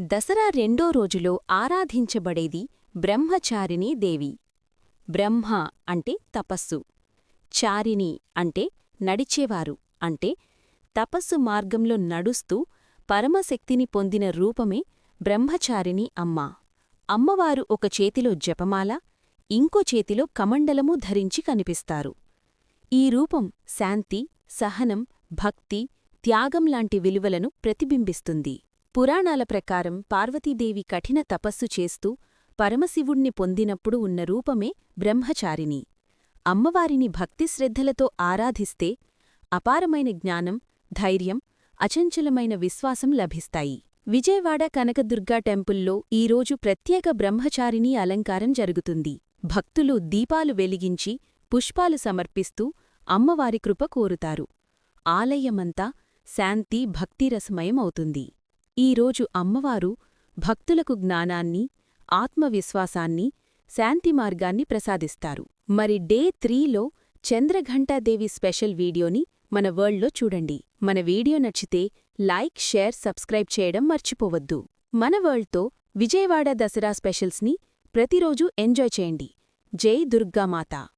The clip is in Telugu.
దసరా రెండో రోజులో ఆరాధించబడేది బ్రహ్మచారిణీ దేవి. బ్రహ్మ అంటే తపస్సు. చారిణి అంటే నడిచేవారు అంటే తపస్సు మార్గంలో నడుస్తూ పరమశక్తిని పొందిన రూపమే బ్రహ్మచారిణి అమ్మ. అమ్మవారు ఒక చేతిలో జపమాల ఇంకో చేతిలో కమండలము ధరించి కనిపిస్తారు. ఈ రూపం శాంతి సహనం భక్తి త్యాగం లాంటి విలువలను ప్రతిబింబిస్తుంది. పురాణాల ప్రకారం పార్వతీదేవి కఠిన తపస్సు చేస్తూ పరమశివుణ్ణి పొందినప్పుడు ఉన్న రూపమే బ్రహ్మచారిణి. అమ్మవారిని భక్తిశ్రద్ధలతో ఆరాధిస్తే అపారమైన జ్ఞానం ధైర్యం అచంచలమైన విశ్వాసం లభిస్తాయి. విజయవాడ కనకదుర్గా టెంపుల్లో ఈరోజు ప్రత్యేక బ్రహ్మచారిణీ అలంకారం జరుగుతుంది. భక్తులు దీపాలు వెలిగించి పుష్పాలు సమర్పిస్తూ అమ్మవారి కృప కోరుతారు. ఆలయమంతా శాంతి భక్తిరసమయమవుతుంది. ఈరోజు అమ్మవారు భక్తులకు జ్ఞానాన్ని ఆత్మవిశ్వాసాన్ని శాంతి మార్గాన్ని ప్రసాదిస్తారు. మరి డే త్రీలో చంద్రఘంటాదేవి స్పెషల్ వీడియోని మన వరల్డ్లో చూడండి. మన వీడియో నచ్చితే లైక్ షేర్ సబ్స్క్రైబ్ చేయడం మర్చిపోవద్దు. మన వరల్డ్తో విజయవాడ దసరా స్పెషల్స్ని ప్రతిరోజూ ఎంజాయ్ చేయండి. జై దుర్గామాత.